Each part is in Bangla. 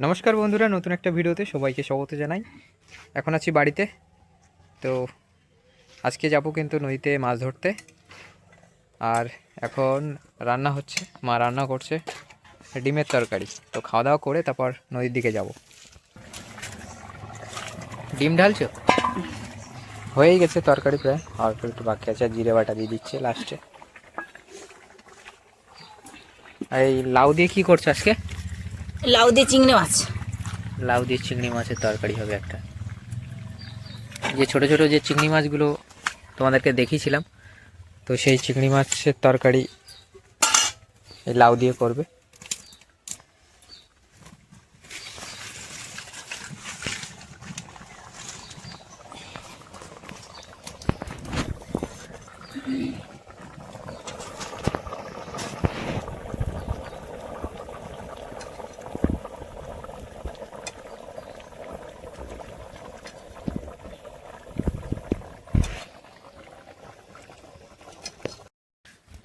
নমস্কার বন্ধুরা, নতুন একটা ভিডিওতে সবাইকে স্বাগত জানাই। এখন আছি বাড়িতে। তো আজকে যাব কিন্তু নদীতে মাছ ধরতে। আর এখন রান্না হচ্ছে, মা রান্না করছে ডিমের তরকারি। তো খাওয়া দাওয়া করে তারপর নদীর দিকে যাব। ডিম ঢালছো? হয়েই গেছে তরকারি প্রায়। আর একটু বাকি আছে, জিরে বাটা দিয়ে দিচ্ছে লাস্টে। এই লাউ দিয়ে কী করছ আজকে? লাউ দিয়ে চিংড়ি মাছ। লাউ দিয়ে চিংড়ি মাছের তরকারি হবে একটা। যে ছোট ছোট যে চিংড়ি মাছগুলো তোমাদেরকে দেখিয়েছিলাম, তো সেই চিংড়ি মাছের তরকারি এই লাউ দিয়ে করবে।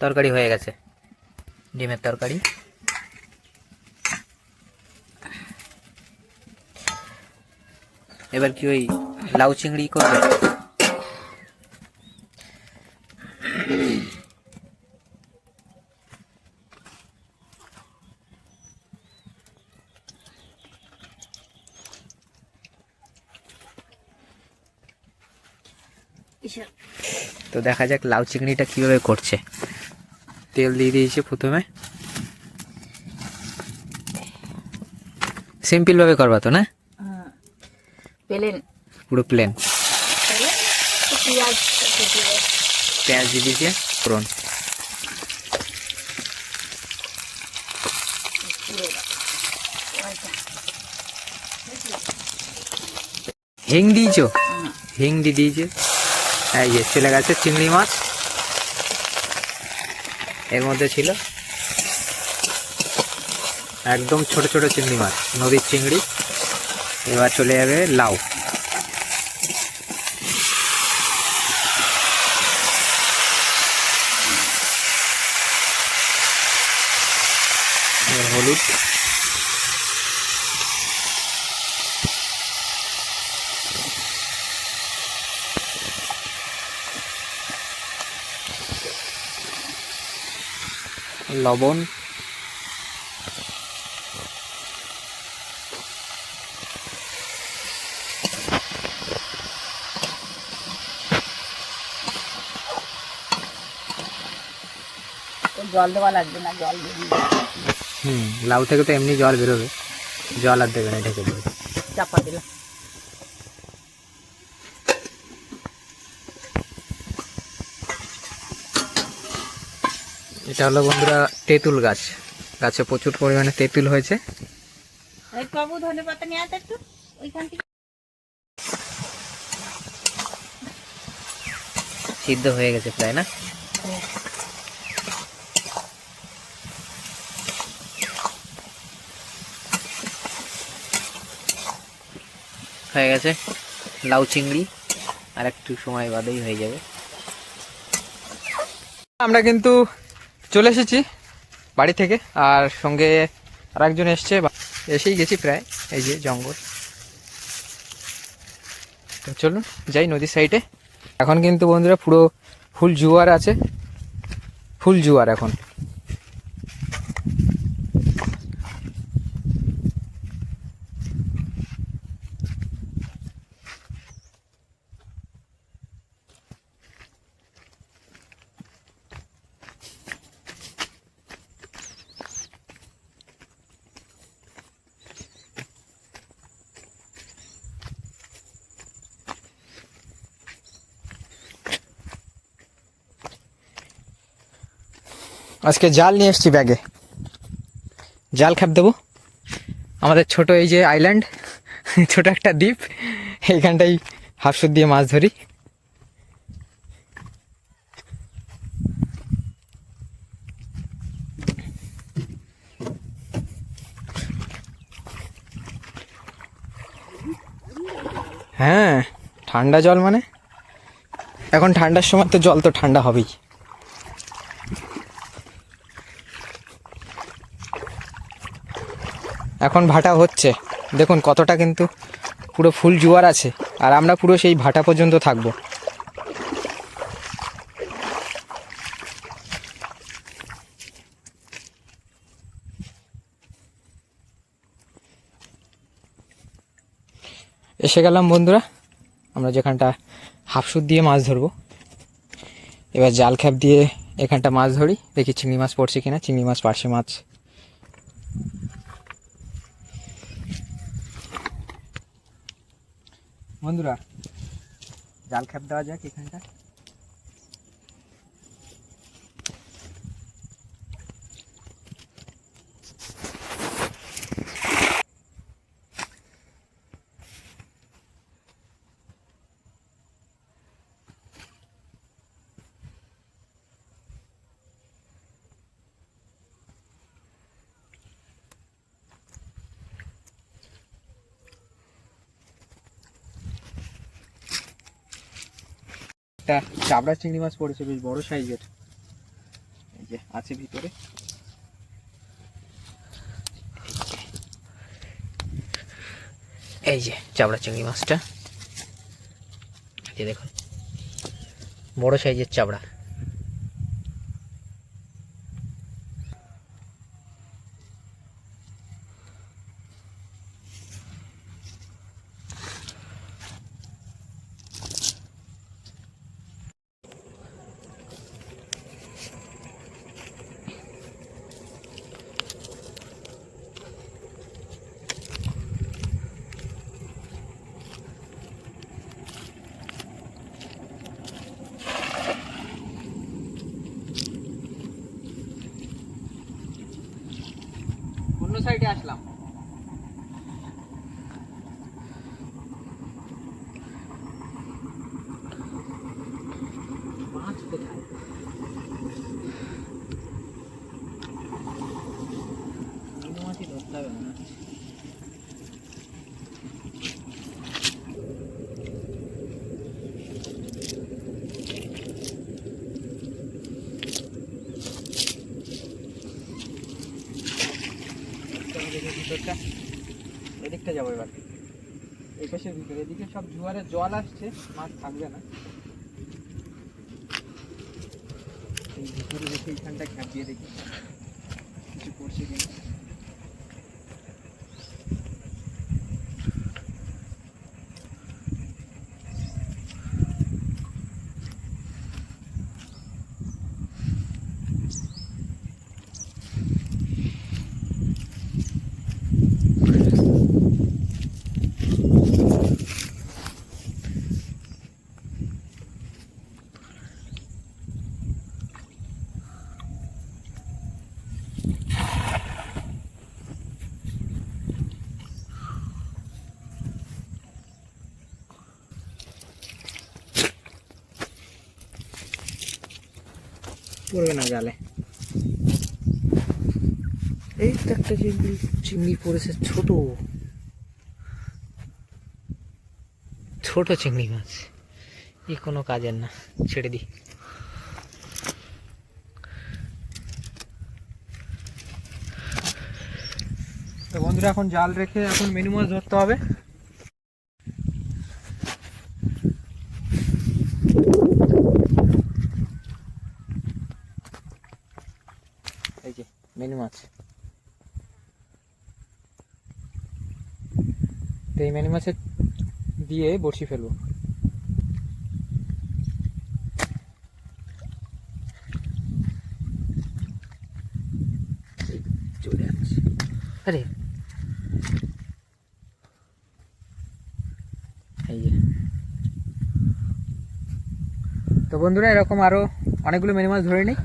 তরকারি হয়ে গেছে। ডিমের তরকারি। এবার কি ওই লাউ চিংড়ি করবে? তো দেখা যাক লাউ চিংড়িটা কীভাবে করছে। তেল দিয়ে দিয়েছে প্রথমে। সিম্পল ভাবে করবা তো না? পেলেন। পুরো প্লেন। পেঁয়াজ দিয়ে দিয়েছে ফোড়ন। হিং দিয়েছ? হিং দিয়ে দিয়েছে। এই যে চলে গেছে চিংড়ি মাছ। এর মধ্যে ছিল একদম ছোট ছোট চিংড়ি মাছ, নদীর চিংড়ি। এবার চলে যাবে লাউ। হলুদ। লবণ। জল দেওয়া লাগবে না জল হুম লাউ থেকে তো এমনি জল বেরোবে। জল আর দেবে না ঢেকে দেবে। চাপা দিলাম। এটা হলো বন্ধুরা তেঁতুল গাছ। গাছে প্রচুর পরিমাণে তেঁতুল হয়েছে। সিদ্ধ হয়ে গেছে প্রায় না? হয়ে গেছে। লাউ চিংড়ি আর একটু সময় বাদেই হয়ে যাবে। আমরা কিন্তু চলে এসেছি বাড়ি থেকে, আর সঙ্গে আর একজন এসছে এসেই গেছি প্রায়, এই যে জঙ্গল। তো চলুন, যাই নদীর সাইডে এখন কিন্তু বন্ধুরা পুরো ফুল জুয়ার আছে, ফুল জুয়ার এখন। আজকে জাল নিয়ে এসেছি ব্যাগে। জাল খাপ দেবো? আমাদের ছোট এই যে আইল্যান্ড ছোট একটা দ্বীপ এইখানটাই হাফসুদ দিয়ে মাছ ধরি। হ্যাঁ ঠান্ডা জল মানে? এখন ঠান্ডার সময় তো জল তো ঠান্ডা হবেই। এখন ভাটা হচ্ছে। দেখুন কতটা কিন্তু পুরো ফুল জোয়ার আছে, আর আমরা পুরো সেই ভাটা পর্যন্ত থাকব। এসে গেলাম বন্ধুরা, আমরা যেখানটা হাফসুদ দিয়ে মাছ ধরবো। এবার জাল খ্যাপ দিয়ে এখানটা মাছ ধরি, দেখি চিংড়ি মাছ পড়ছে কিনা, চিংড়ি মাছ পার্শে মাছ বন্ধুরা জাল খেপ দেওয়া যাক এখানটা একটা চাবড়া চিংড়ি মাছ পড়েছে, বেশ বড় সাইজের। এই যে আছে ভিতরে। এই যে চাবড়া চিংড়ি মাছটা। এই দেখুন, বড় সাইজের চাবড়া অন্য সাইডে আসলাম মাছ কোথায় কোনো মাছই ধরতে হবে না এদিকে ভিতরটা, এদিকটা যাব এবার। এই পাশের ভিতরে, এদিকে সব জোয়ারে জল আসছে, মাছ থাকবে না। এই ভিতরে দেখে এইখানটা খ্যাপ দিয়ে দেখি, কিছু করছে কিনা। পড়বে না জালে। এই তো একটা চিংড়ি চিংড়ি পড়েছে ছোট। ছোট চিংড়ি মাছ। এই কোনো কাজের না ছেড়ে দিই তো বন্ধুরা এখন জাল রেখে এখন মেনু মাছ ধরতে হবে। মাছ তো এই মেনু মাছের দিয়ে বড়শি ফেলব। চলে যাচ্ছে আরে। এই যে। তো বন্ধুরা এরকম আরও অনেকগুলো মেনু মাছ ধরে নিই।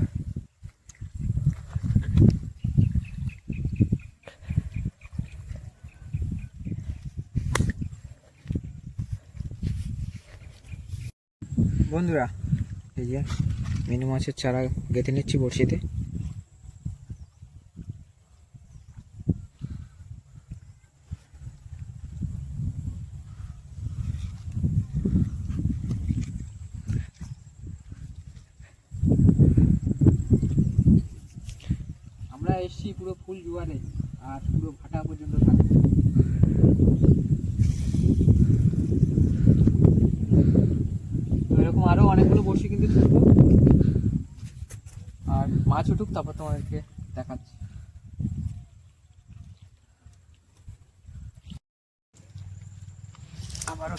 বন্ধুরা, এই যে মিনু মাছের চারা গেঁথে নিচ্ছি বড়শিতে। আমরা এসছি পুরো ফুল জোয়ারে, আর পুরো ভাটা পর্যন্ত থাকবে তো এরকম আরও অনেকগুলো বসে কিন্তু আর মাছ উঠুক তারপর তোমাদেরকে দেখাচ্ছি। আবারও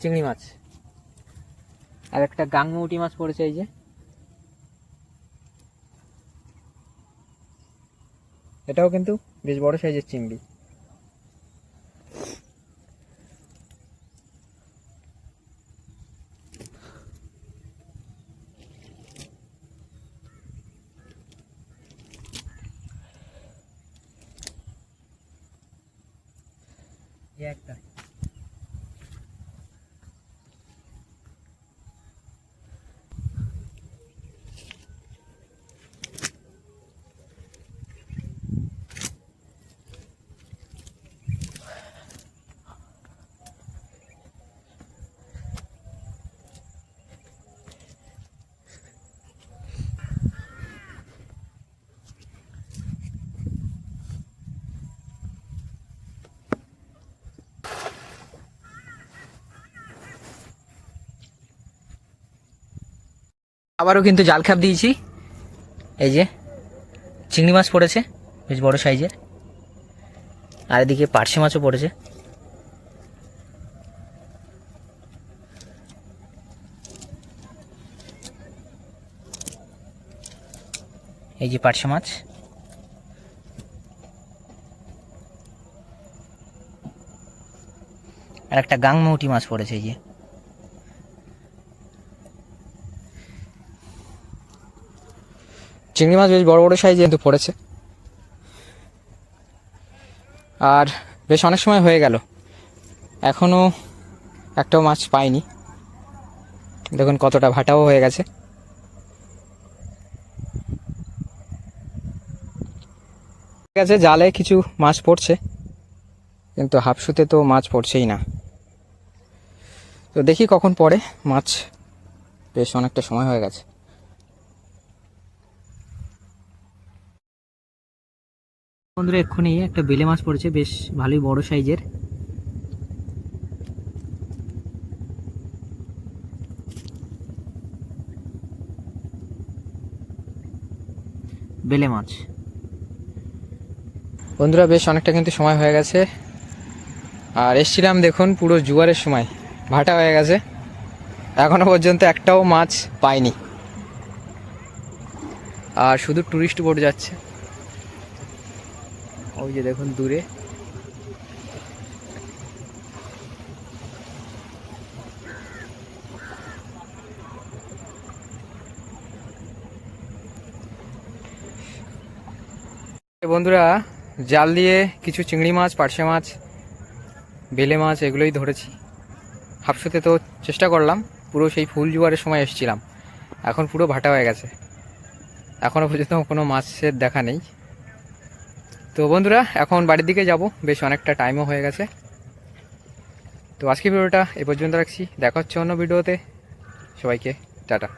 চিংড়ি মাছ। আর একটা গাংমুটি মাছ পড়েছে এই যে। এটাও কিন্তু বেশ বড় সাইজের চিংড়ি। একটা। আবারও কিন্তু জাল খাপ দিয়েছি। এই যে, চিংড়ি মাছ পড়েছে, বেশ বড় সাইজের। আর এদিকে পার্শে মাছও পড়েছে। এই যে পার্শে মাছ। আর একটা গাংমৌটি মাছ পড়েছে, এই যে। চিংড়ি মাছ বেশ বড় বড় সাইজে কিন্তু পড়েছে। আর বেশ অনেক সময় হয়ে গেল। এখনও একটাও মাছ পাইনি। দেখুন কতটা ভাটাও হয়ে গেছে। আছে, জালে কিছু মাছ পড়ছে, কিন্তু হাফসুতে তো মাছ পড়ছেই না। তো দেখি কখন পড়ে। মাছ বেশ অনেকটা সময় হয়ে গেছে। বন্ধুরা, এক্ষুনি একটা বেলে মাছ পড়েছে, বেশ ভালোই বড় সাইজের। বেলে মাছ। বন্ধুরা, বেশ অনেকটা কিন্তু সময় হয়ে গেছে। আর এসছিলাম দেখুন, পুরো জুয়ারের সময়। ভাটা হয়ে গেছে। এখনও পর্যন্ত একটাও মাছ পাইনি। আর শুধু টুরিস্ট বোর্ড যাচ্ছে। ওই যে দেখুন দূরে। বন্ধুরা, জাল দিয়ে কিছু চিংড়ি মাছ, পার্শে মাছ, বেলে মাছ এগুলোই ধরেছি। হাফসুতে তো চেষ্টা করলাম, পুরো সেই ফুল জোয়ারের সময় এসেছিলাম। এখন পুরো ভাটা হয়ে গেছে। এখনও পর্যন্ত কোনো মাছের দেখা নেই। তো বন্ধুরা, এখন বাড়ির দিকে যাব। বেশ অনেকটা টাইমও হয়ে গেছে। তো আজকে ভিডিওটা এ পর্যন্ত রাখছি। দেখা হচ্ছে অন্য ভিডিওতে। সবাইকে, টাটা।